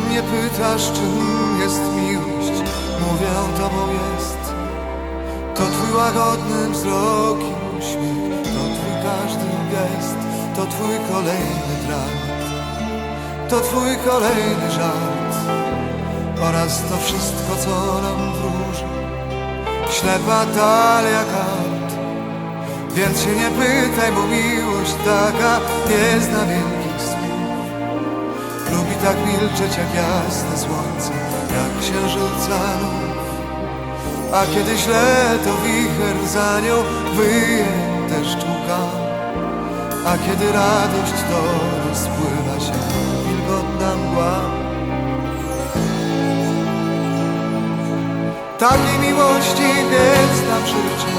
mnie pytasz, czym jest miłość, mówię, tobą jest. To twój łagodny wzrok i uśmiech, to twój każdy gest, to twój kolejny dramat, to twój kolejny żart oraz to wszystko, co nam wróży. Ślepa talia kart, więc się nie pytaj, bo miłość taka nie zna wielkich. Tak milczeć jak jasne słońce, jak księżyca nów. A kiedy źle, to wicher za nią wyje deszcz łka. A kiedy radość, to rozpływa się wilgotna mgła. Takiej miłości więc nam życzę,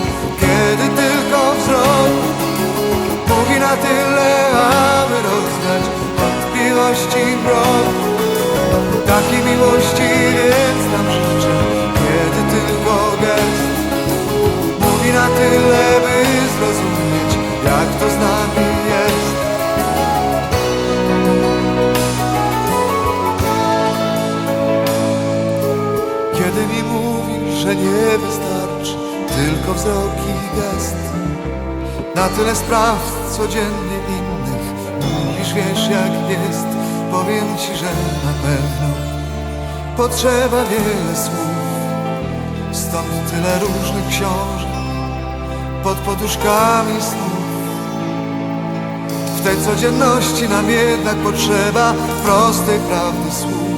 Takiej miłości więc nam życzę, kiedy tylko gest mówi na tyle, by zrozumieć, jak to z nami jest. Kiedy mi mówisz, że nie wystarczy tylko wzrok i gest Na tyle spraw codziennie innych Mówisz, wiesz jak jest Powiem ci, że na pewno Potrzeba wiele słów. Stąd tyle różnych książek Pod poduszkami snów. W tej codzienności nam jednak potrzeba Prostej prawdy słów.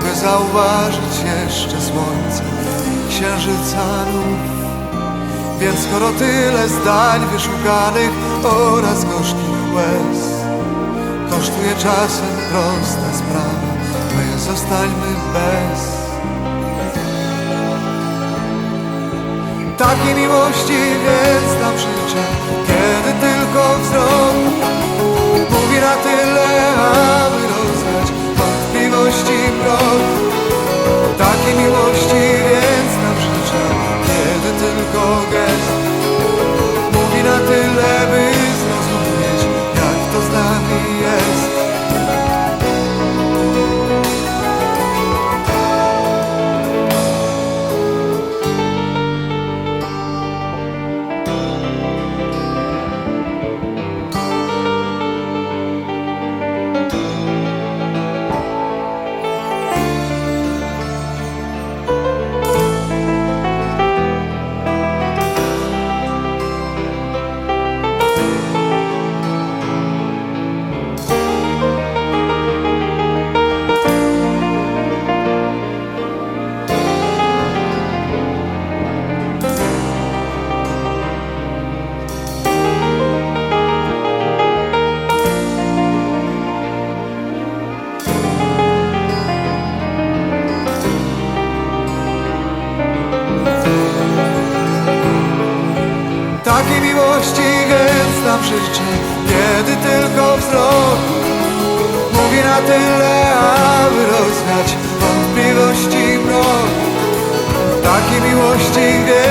By zauważyć jeszcze słońce księżyca nów. Więc skoro tyle zdań wyszukanych oraz gorzkich łez kosztuje czasem prosta sprawa, my zostańmy bez. Takiej miłości więc nam życzę, kiedy tylko wzrok mówi na tyle, Takiej miłości nam życzę, kiedy tylko wzrok mówi na tyle, aby rozwiać wątpliwości mrok. Takiej miłości więc